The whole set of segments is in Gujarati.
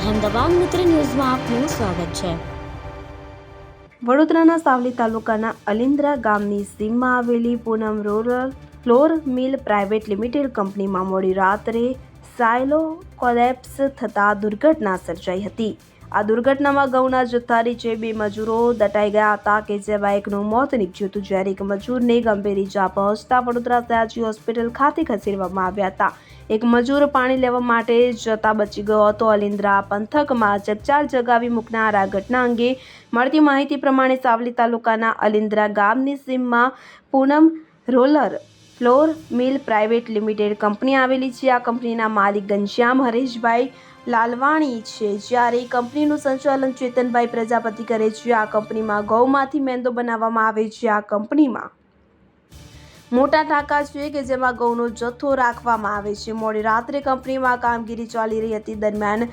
અહેમદાબાદ મિત્ર ન્યૂઝમાં આપનું સ્વાગત છે. વડોદરાના સાવલી તાલુકાના અલિન્દ્રા ગામની સીમમાં આવેલી Poonam rural flour mill private limited કંપનીમાં મોડી રાત્રે સાયલો કોલેપ્સ થતાં દુર્ઘટના સર્જાઈ હતી. આ દુર્ઘટનામાં ઘઉંના જથ્થા નીચે બે મજૂરો દટાઈ ગયા હતા. કે જેમાં એકનું મોત નીપજ્યું હતું. જ્યારે એક મજૂરને ગંભીર ઇજા પહોંચતા વડોદરા સયાજી હોસ્પિટલ ખાતે ખસેડવામાં આવ્યા હતા. એક મજૂર પાણી લેવા માટે જતા બચી ગયો હતો. અલિન્દ્રા પંથકમાં ચકચાર જગાવી મૂકનાર આ ઘટના અંગે મળતી માહિતી પ્રમાણે સાવલી તાલુકાના અલિન્દ્રા ગામની સીમમાં Poonam roller flour mill private limited company આવેલી છે. આ કંપનીના માલિક ઘનશ્યામ હરેશભાઈ લાલવાણી છે. જ્યારે કંપનીનું સંચાલન ચેતનભાઈ પ્રજાપતિ કરે છે, આ કંપનીમાં ઘઉંમાંથી મેંદો બનાવવામાં આવે છે. આ કંપનીમાં મોટા ટાંકા છે કે જેમાં ઘઉંનો જથ્થો રાખવામાં આવે છે. મોડી રાત્રે કંપનીમાં કામગીરી ચાલી રહી હતી. દરમિયાન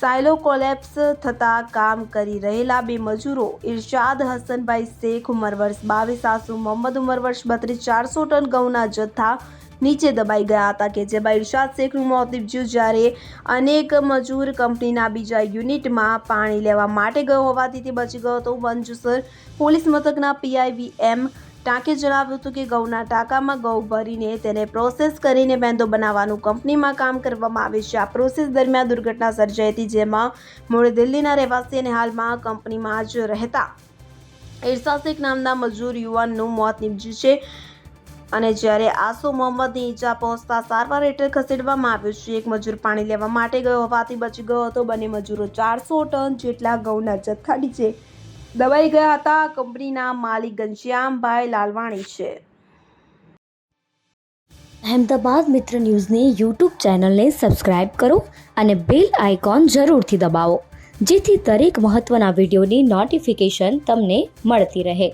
સાયલો કોલેપ્સ થતાં કામ કરી રહેલા બે મજૂરો ઇરશાદ હસનભાઈ શેખ ઉંમર વર્ષ બાવીસ, આસુ મોહમ્મદ ઉંમર વર્ષ બત્રીસ, ચારસો ટન ઘઉંના જથ્થા નીચે દબાઈ ગયા હતા કે જેમાં ઇરશાદ શેખનું મોત નીપજ્યું જ્યારે અનેક મજૂર કંપનીના બીજા યુનિટમાં પાણી લેવા માટે ગયો હોવાથી તે બચી ગયો હતો. મંજુસર પોલીસ મથકના પીઆઈવી એમ ટાંકે જણાવ્યું હતું કે ઘઉંના ટાંકામાં ઘઉં ભરીને તેને પ્રોસેસ કરીને મેંદો બનાવવાનું કંપનીમાં કામ કરવામાં આવે છે. આ પ્રોસેસ દરમિયાન દુર્ઘટના સર્જાઈ હતી જેમાં મૂળ દિલ્હીના રહેવાસી અને હાલમાં કંપનીમાં જ રહેતા શેખ નામના મજૂર યુવાનનું મોત નીપજ્યું છે. અને જ્યારે આસુ મોહમ્મદની ઈજા પહોંચતા સારવાર હેઠળ ખસેડવામાં આવ્યો છે એક મજૂર પાણી લેવા માટે ગયો હોવાથી બચી ગયો હતો. બંને મજૂરો ચારસો ટન જેટલા ઘઉંના જથ્થા નીચે દબાઈ ગયા હતા. કંપનીના માલિક ઘનશ્યામભાઈ લાલવાણી છે. અહેમદાબાદ મિત્ર ન્યૂઝની યુટ્યુબ ચેનલને સબસ્ક્રાઇબ કરો અને બેલ આઇકોન જરૂરથી દબાવો, જેથી દરેક મહત્ત્વના વિડીયોની નોટિફિકેશન તમને મળતી રહે.